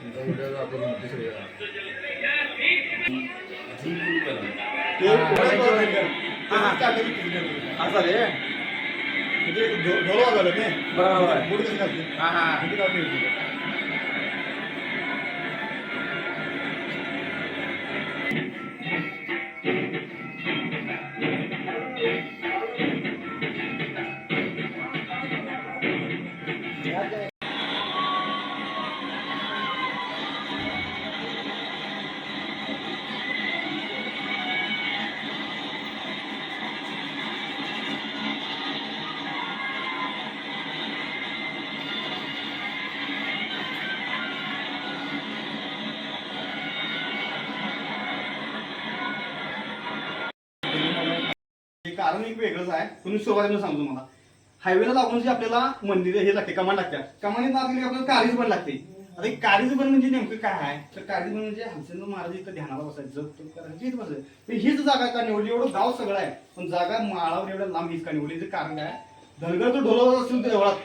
आता वाचल्यापासून थोडं आता डोकं झालं पुढं कर कारण एक वेगळंच आहे. तुम्ही सुरुवातीला सांगतो मला हायवेला लागून जे आपल्याला मंदिर हे लागते कमान लागत्या कमानी लागली आपल्याला कारीज पण लागते. आता हे काळीज पण म्हणजे नेमकं काय आहे? तर कारीज पण म्हणजे हरिचंद्र महाराज इथं ध्यानाला बसायचं करायचं बसायचं हीच जागा का निवडली? एवढं गाव सगळं आहे. पण जागा माळावर एवढ्या लांब हीच का निवडली? कारण काय? धनगर तो ढोलवत असेल देवळात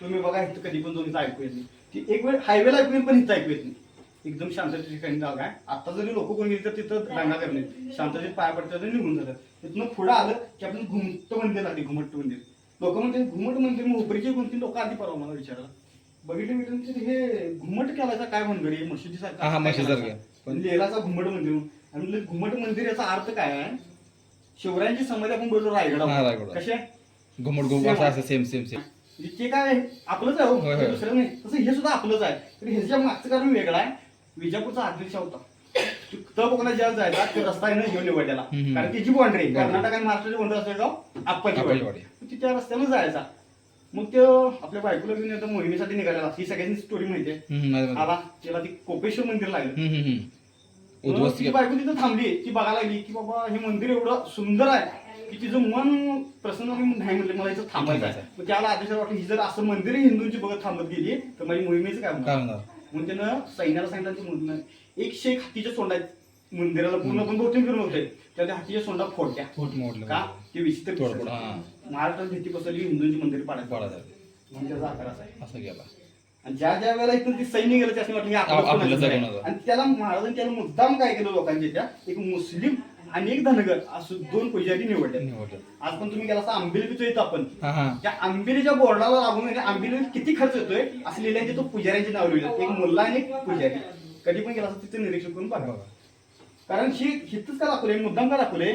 तुम्ही बघा इथं कधी पण दोन्हीचं ऐकू येत नाही. ती एक वेळ हायवेला ऐकू येईल पण इथं ऐकू येत नाही. एकदम शांततेच्या ठिकाणी जागा आहे. आता जरी लोक कोणी गेली तर तिथं दंगा करणे. शांततेत पाय पडतात निघून जातात. तिथनं पुढे आलं की आपण घुमट मंदिर लागते घुमट मंदिर. लोक म्हणते घुमट मंदिर मग उपरीचे कोणती लोक आधी परवा मला विचारला. बघितलं बिघितलं तर हे घुमट केलायचा काय मशिदी हा, मशिदीसारखं. पण लेराचा घुमट मंदिर. आणि घुमट मंदिर याचा अर्थ काय आहे? शिवरायांची समाधी आपण बोललो हा, रायगड. कसे घुमट घुमट असं सेम सेम सेम म्हणजे ते काय आपलंच आहे हो. दुसरं नाही. तसं हे सुद्धा आपलंच आहे. तर ह्याच्या मागचं कारण वेगळं आहे. विजापूरचा आदिलशा होता. तपोकला ज्याला जायचा तो रस्ता आहे ना घेऊन निवडलेला. हम्म. कारण त्याची बाउंड्री. कर्नाटक आणि महाराष्ट्राची बाउंड्री असलेलं गाव आप्पाची त्या रस्त्यानं जायचा. मग तो आपल्या बायकोला घेऊन येतो मोहिमेसाठी निघालेला. ही सगळ्यांची स्टोरी हम्म, माहिती, माहिती. आला त्याला ती कोपेश्वर मंदिर लागलं. हम्म, हम्म, हम्म. मग उद्ध्वस्त ती केलं. बायको तिथं थांबली. ती बघायला लागली की बाबा हे मंदिर एवढं सुंदर आहे की तिचं मन प्रसन्न म्हणून नाही म्हणलं. मला इथं थांबायचं आहे. मग त्याला आदेश वाटलं ही जर असं मंदिर हिंदूंची बघत थांबत गेली तर माझी मोहिमेचं काय म्हणणार मग त्यानं सैन्याला सांगितलं की म्हणून एक हातीच्या सोंडा. मंदिराला पूर्ण पण बहुतेक फिरून होते त्या त्या हातीच्या सोंडा फोडल्या. फूट मोडलं. का? ते विचित्र. हा. महाराष्ट्रात भीती बसवली हिंदूंची मंदिर. म्हणून त्याचा आकार असा आहे. असं गेला. आणि ज्या ज्या वेळेला इथून ती सैन्य गेलं त्याने वाटलं आपलंच आपलंच कोणाचं आहे. आणि त्याला महाराजांनी त्याला मुद्दाम काय केलं लोकांच्या त्या एक मुस्लिम आणि एक धनगर असं दोन पुजारी निवडले. निवडलं. आज पण तुम्ही गेला असता आंबेली पितो येतो आपण. हा हा. त्या आंबेलीच्या बोर्डाला लागून आंबेलीला किती खर्च येतोय? असं लिहिलंय तिथं पुजाऱ्यांची नाव लिहिलं एक मुल्ला आणि एक पुजारी. कधी पण गेला असता तिथे निरीक्षण करून बघा. कारण ही हिथच का दाखवले मुद्दाम का दाखवले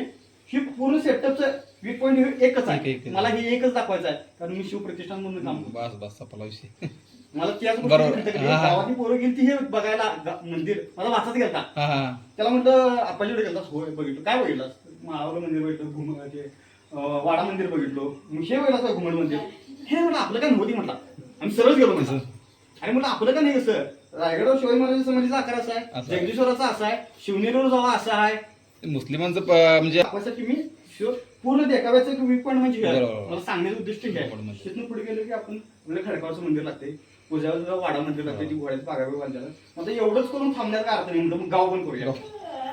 ही पूर्ण सेटअपचं वीक पॉईंट एकच एक- आहे. मला हे एकच दाखवायचं आहे. कारण मी शिवप्रतिष्ठान म्हणून काम करतो. बस बस सपला विषय. मला त्याच बरोबर. हा, हा. गावातली पोरं गेली हे बघायला गा- मंदिर. मला वाचत गेलता. हा हा. त्याला म्हटलं आपाच्याकडे गेलतास? होय बघितलं. काय बघितलं माळावलं मंदिर बघितलं घुम ते अं, वाडा मंदिर बघितलो. मग हे बघितलं घुमड मंदिर? हे म्हटलं आपलं काय नव्हती? म्हटलं. आम्ही सरळ गेलो म्हटलं. आणि म्हटलं आपलं काय नाही कसं रायगडवर शिवाजी महाराज समाधीचा आकार असा आहे असा आहे. जगदीश्वराचा असा आहे शिवनेरीवर जावा असा आहे. मुस्लिमांचं प- म्हणजे मी शिव पूर्ण देखाव्याचं एक वीक पॉईंट म्हणजे हे आहे. बरोबर. मला सांगण्याचं उद्दिष्ट हे आहे. म्हणजे. तिथून पुढे गेलो की आपण आपल्या खडकावचं मंदिर लागते पूजाचं वाडा मंदिर लागते ती घोड्याचं बागावे बांधायला मग एवढंच करून थांबण्यात काय अर्थ नाही. म्हणलं मग गाव पण करूया.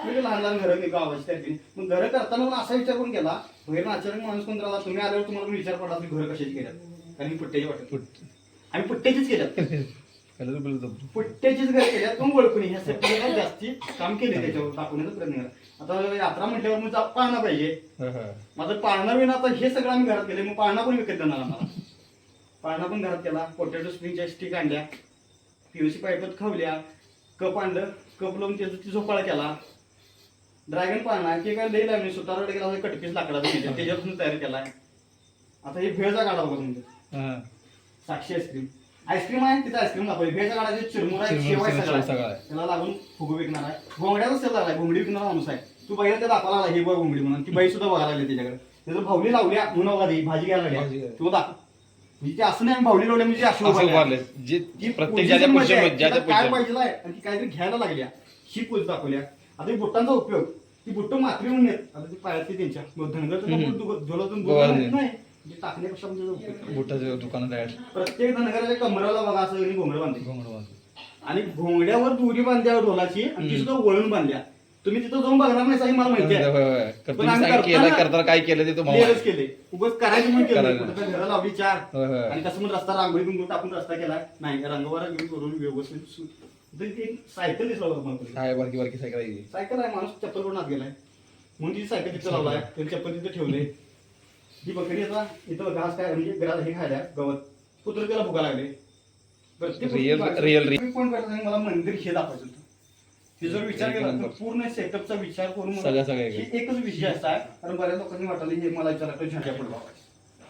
म्हणजे लहान लहान घरं नाही गावाची त्या मग घरं करताना पण असा विचार करून केला बाहेर आचार्य माणूस कोण राहिला? तुम्ही आल्यावर तुम्हाला पण विचार पडला की घरं कशाची केल्यात? कारण पुट्ट्याची वाटत आम्ही पुट्ट्याचीच केल्यात. कलर बिलर. पुट्ट्याचीच घर केल्यात पण ओळखून ह्या सेक्टरला जास्ती काम केले त्याच्यावर दाखवण्याचा प्रयत्न केला आता यात्रा म्हटल्यावर मग जा- पाळणा पाहिजे. हा, हा. माझं पाळणा बिना आता हे सगळं आम्ही घरात केले मग पाळणा पण विकत देणार आम्हाला. पाळणा पण घरात केला. पोटॅटो स्प्रिंगच्या स्टिक आणल्या. पीओसी पाईपत खावल्या. कप आणलं. कप लावून त्याचा ती झोपाळा केला. ड्रॅगन पाळणा ते काय लई लागले सुतारकडे गेला कटपीस लाकडाचा त्याच्यापासून तयार केलाय. आता हे भेळचा काढा बघा म्हणजे हा. साक्षी आईस्क्रीम आईस्क्रीम आहे तिथे आईस्क्रीम दाखवली भेटच्या गाड्याचे चिरमुरा आहे चिरमुरा, शेव आहे शेव सगळं सगळं आहे. आहे. त्याला लागून फुगू विकणार आहे घोंगड्याचा सेल लागलाय घोंगडी विकणारा माणूस आहे तू बघितलं ते दाखवायला लागला ही बघ घोंगडी म्हणून ती बाई सुद्धा बघायला लागली त्याच्याकडे त्याचं भावली लावल्या म्हणून बघा ती भाजी घ्यायला लागली. तू दाखव म्हणजे ते असं नाही भावली लावल्या म्हणजे असं. उभारले जे प्रत्येक काय पाहिजे आणि ती काहीतरी घ्यायला लागल्या ही पोज दाखवल्या आता बुट्टांचा उपयोग ती बुट्ट मात्री म्हणून आता ती पायात ती त्यांच्या धनगर. झोलातून नाही. म्हणजे टाकण्यापेक्षा म्हणजे उपयोग बुटाच्या दुकानात आहे प्रत्येक धनगराच्या कमराला बघा असं त्यांनी घोंगडं बांधले. आणि घोंगड्यावर दोरी बांधल्या ढोलाची आणि ती हम्म. सुद्धा वळून बांधल्या. तुम्ही तिथं जाऊन बघणार नाही हे मला माहिती आहे. पण आम्ही केलं करताना- करताना काय केलं ते तुम्हाला क्लिअरच केले. उगाच करायची म्हणून केलं. करायचं. कुठं घरं लावली चार होय, होय. आणि कसं म्हणून रस्ता रांगोळी बिंगोळी टाकून रस्ता केला. नाही रंगवारा घेऊन करून व्यवस्थित सु- सायकल दिसला होता मला कुठे. काय बारकी बारकी सायकल आहे. ती. सायकल आहे माणूस चप्पल करून आत गेलाय. म्हणून ती सायकल तिथं लावलाय. त्याने चप्पल तिथं ठेवले. ही बकरी आता इथं घास काय म्हणजे घरात हे खायला गवत. कुत्र त्याला भुका लागले. कोण करता सांगा, मला मंदिर हे दाखवायचं होतं. हे जर विचार केला तर. पूर्ण सेटअपचा विचार करून मला- सगळं- सगळं एक. हे एकच विषय असा आहे कारण बऱ्याच लोकांनी वाटलं हे मला विचारलं झंझ्या पडला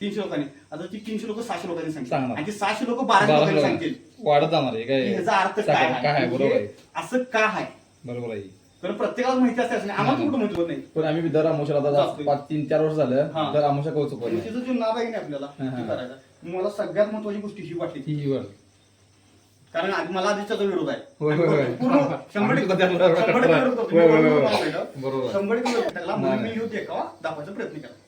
तीनशे लोकांनी. आता ती तीनशे लोक सहाशे लोकांनी सांगतील. आणि ती सहाशे लोक बाराशे बारा लोकांनी लोक. सांगतील. वाढत जाणार आहे काय ह्याचा अर्थ काय बरोबर असं का आहे? बरोबर आहे. कारण प्रत्येकाला माहिती असते असं नाही आम्हाला कुठं माहिती होत नाही पण आम्ही दर आता जातोय. पाच तीन चार वर्ष झालं हा. दर अमोशा कौतुक आणि तिचं जे नाव आहे की नाही आपल्याला हा, हा. ते करायचं मला सगळ्यात महत्वाची गोष्ट ही वाटली ती. ही वर कारण आधी मला आधीच त्याचा विरोध आहे होय, होय, होय. पूर्ण शंभर आम्ही सुद्धा त्याला शंभर कट्टर आहे. विरोध करतो. होय, होय, मी होय. बरोबर. शंभर टक्के विरोध त्याला म्हणून नाही, मी युद्ध देखावा दाखवायचा प्रयत्न केला